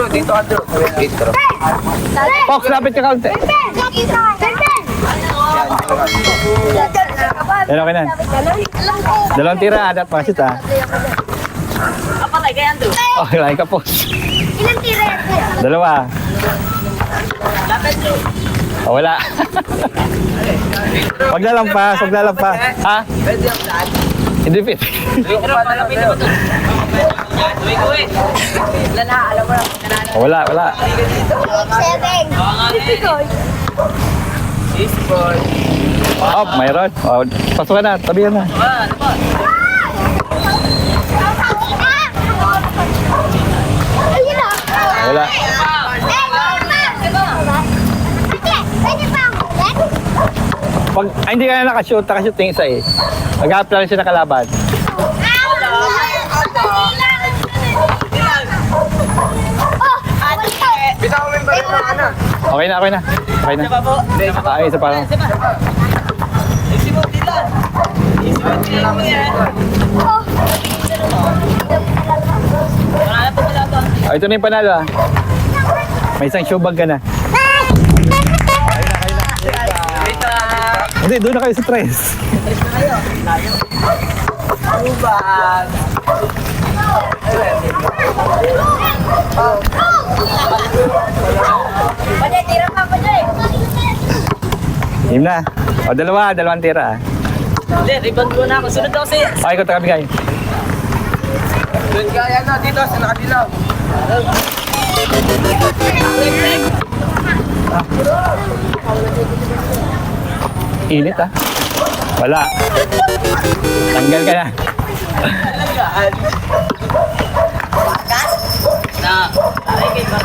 Andrew, dito Andrew. Dito. Fox, lapit ka kaunti. Yan, okay na. Dalawang tira, adat pa siya. Kapatay kay Andrew. Okay, lain ka, Fox. Ilang tira yan? Dalawa. Lapit Drew. Oh, wala. Wag na lampas, wag na lampas. Ha? Pwede ang daan. Hindi fit. Ayoko pa na lang na, alam mo na. Oh, wala, wala. Seven. Six boy. Oh, mayroon. Oh, pasukan na, tabihan na. Ah, ano ba? Wala. Eh? Pag ay, hindi ka na nakashoot, nakashoot yung isa eh. Lang siya na kalaban. Okay na, okay na. Okay na. Po. Ah, isa pa lang. Na? Oh, ito na yung panalo ah. May isang show bag ka na. Hindi, doon na kayo sa tres. Ubag. Pwede, tira pa pa dyan. Yun na. O, dalawa, dalawang tira. Hindi, rebound muna ako. Sunod ako sa'yo. Okay, ko kami kayo. Doon kaya na dito sa nakadilaw. Init ah. Wala. Tanggal ka na.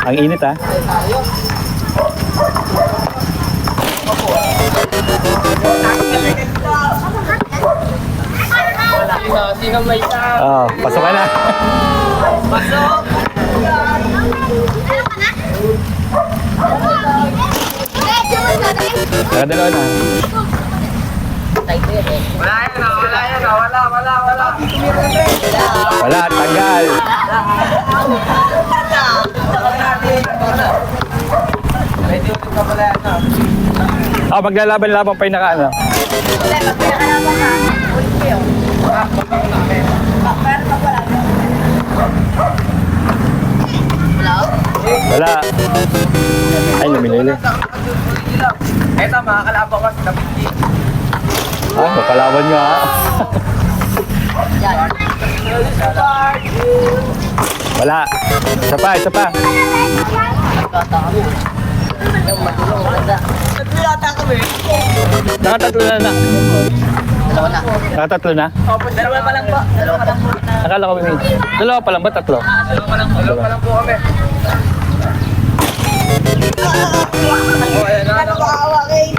Ang init ah. Sino, sino may isa? Oh, pasok ka na. Pasok. Nakadalawa na. Wala yan ah, wala yan ah, wala, wala, wala. Wala, tanggal. Pwede ulit ka pala yan ah. Oh, maglalaban-laban pa yung naka ano. Wala. Ay, lumilili. Eto, mga kalaban ko sa Kapiti. Ah, kakalaban nyo ah. Wala. Isa pa, isa pa. Nagpilata kami. Nakatatlo na na. Dalawa na. Nakatatlo na. Dalawa pa lang po. Dalawa pa lang po. Nakala ko may Dalawa pa lang ba? Tatlo? Dalawa pa lang po. Dalawa pa lang po kami. Oh, ayan na. Nakakawa kay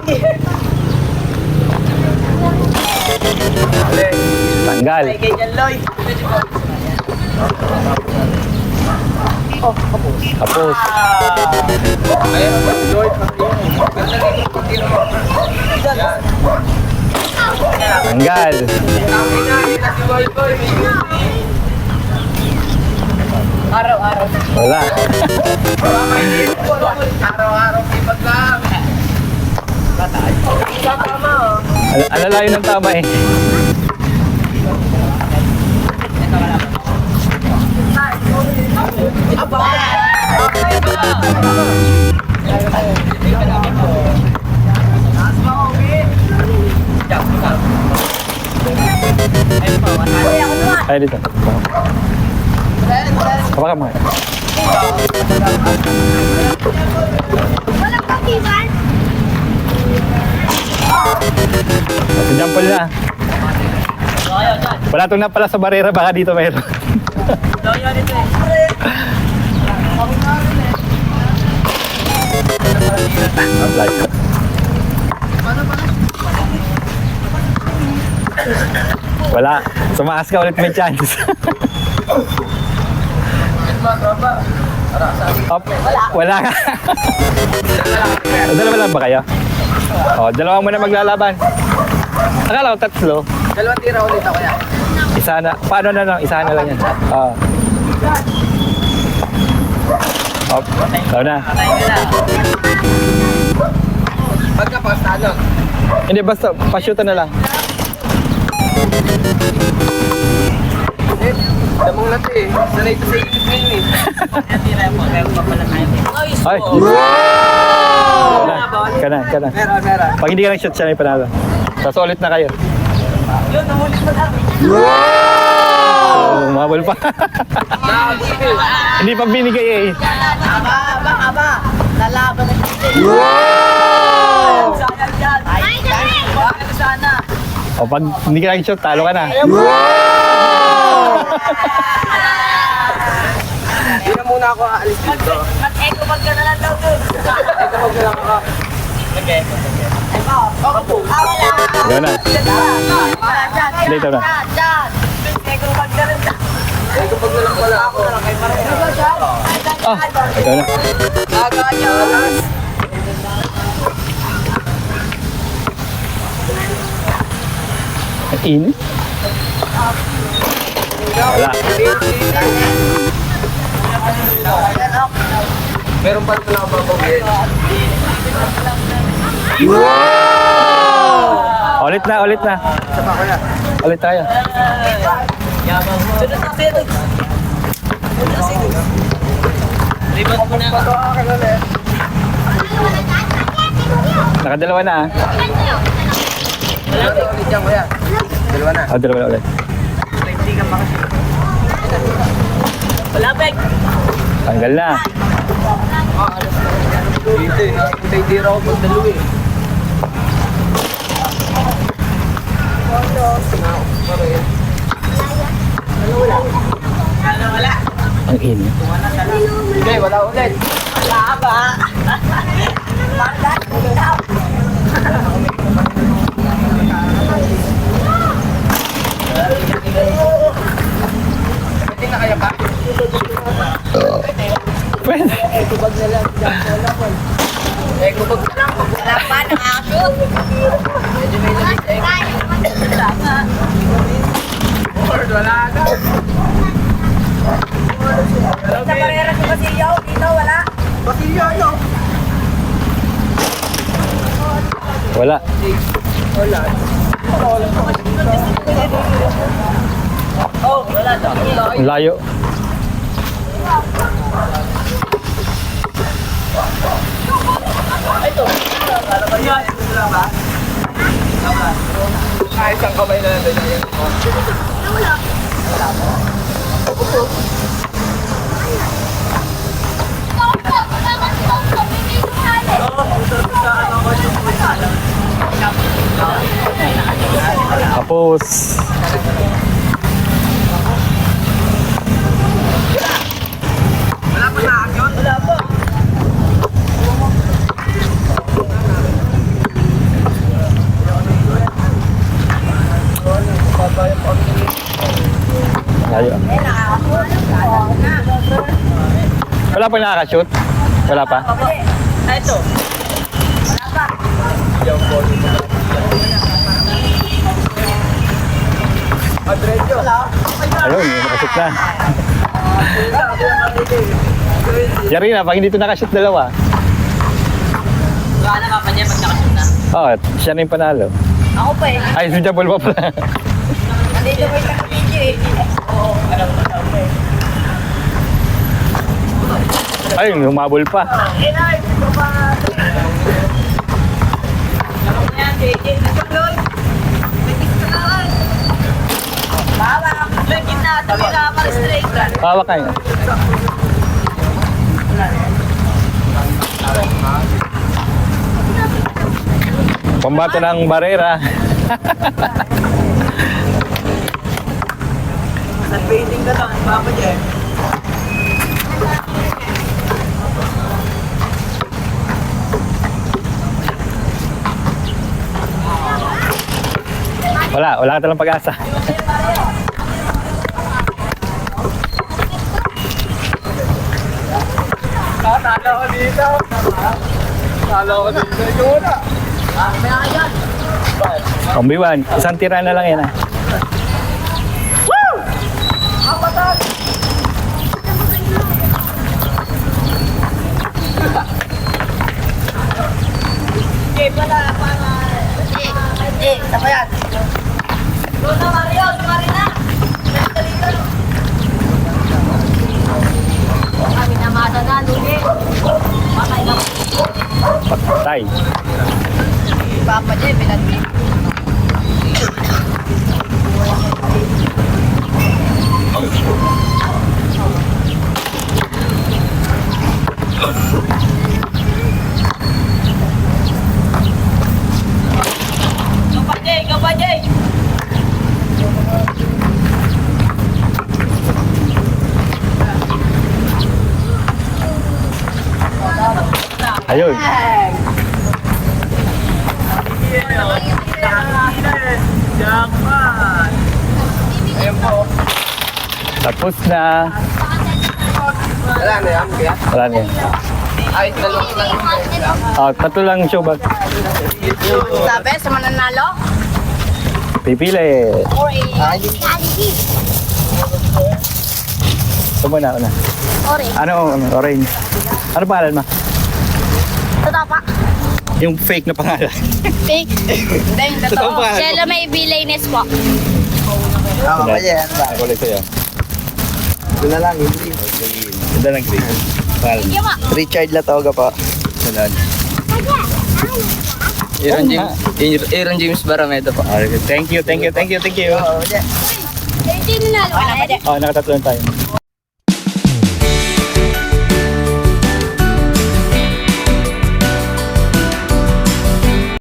Tanggal. Kay Jan Lloyd. Ayan, Lloyd, Ganda rin yung pagkino mo. Tanggal. Araw-araw. Wala. Araw-araw may paglam. Tama oh. Ano, ano layo ng tama eh. Ay, dito. Kapag mo. Walang kapiwan. Si Jampol na. Wala itong na pala sa barera, baka dito mayroon. Loyo dito eh. Apply. Wala. Sumakas ka ulit may chance. Up. Wala ka. Dalawa lang ba kayo? Oh, dalawa muna maglalaban. Akala ko tatlo. Dalawang tira ulit ako yan. Isa na. Paano na lang? Isa na lang yan. Oo. Oh, ikaw na. Na. Pagka pa, ano? Hindi, basta pa-shoot na lang. Eh, damang na to eh. Sanay to sa isip ngayon eh. Ay, Ay! so. Ka na, ka na. Meron, meron. Pag hindi ka nag-shoot, siya na yung panalo. Tapos ulit na kayo. Yun, nahuli mo lang. Oh, mabal pa. Hindi pa binigay eh. Aba, aba, aba. Lalaban na dito. Wow! Sayang yan. Ay, sana? O pag hindi ka nag-shoot, talo ka na. Hindi na muna ako aalis dito. Mag-echo mag ka na lang daw dun. Ito pag lang ako. Mag-echo, mag-echo. Ah, wala. Ikaw na. Hindi, ito na. Echo mag ka rin. Ito pag na lang pala ako. Ah, ikaw na. Init. Wala. Meron pa rin ako babagyan. Ulit na, ulit na. Ulit tayo. Yabang mo. Sunod na na na. Ito akin ulit. Nakadalawa na ah. Na. Dalawa na. Oh, dalawa na ulit. Pa kasi. Wala, Bek. Tanggal na. Dito eh. Nakikita hindi raw ako magdalo eh. Wala, wala. Ang init. Hindi, wala ulit. Wala ba? Hindi na kaya pa. Pwede. Eh, kubag na lang. Wala pa. Medyo may lamig eh. Wala. Lord, wala Wala. Wala. Oh, wala daw. Ang layo. Ah, isang kamay na natin yan. Tapos, Wala pa na yun. Wala pa. layo. Wala pa nakaka-shoot? Wala pa? Ah, ito. Wala pa. Adredyo. Ayun, nakashoot na. Yari na, pag hindi ito nakashoot dalawa. Wala na pa niya pag nakashoot na. Oh, siya na yung panalo. Ako pa eh. Ay, si Jabol pa pala. Nandito may naka-video eh. Oo, alam ko na ako eh. Ayun, humabol pa. Inay, ito pa. Alam mo yan, JJ. Lloyd. May kiss ka na lang. Bawa, Lloyd, gitna. Tabi ka, para straight ka. Hawak kayo. Pambato ng barera. Sunbathing ka lang, Papa Jen. Wala, wala ka talang pag-asa. Talo ko dito. Talo ko dito. Ikaw na. Ah, may ayan. Kombiwan, isang tira na lang yan ah. Woo! Apatan! Okay, pala, para... Eh, eh, tama yan na Mario, sumari na. Dali. Kami na mata na, lugi. Patay na. Patay. Papa J, pinagli. Ayun. Tapos na. Wala na yan, kaya. Wala na yan. Ay, dalawang lang. Oh, tatlo lang show bag. Sabi, sa mananalo? Pipili. Ito muna, una. Ore. Ano, ano, orange. Ano pangalan mo? Totoo pa. Yung fake na pangalan. Fake. Hindi, yung Totoo totoo. pa. Shella may Villaines po. Ah, yan ba? Ako ulit sa'yo. Ito na lang, hindi. Ganda ng green. Thank you po. Richard Latoga po. Salan. Aaron James, Aaron James Barameta po. Okay, thank you, thank you, thank you, thank you. Hindi ninalo. Okay na, pwede. Oh, nakatatlo na tayo.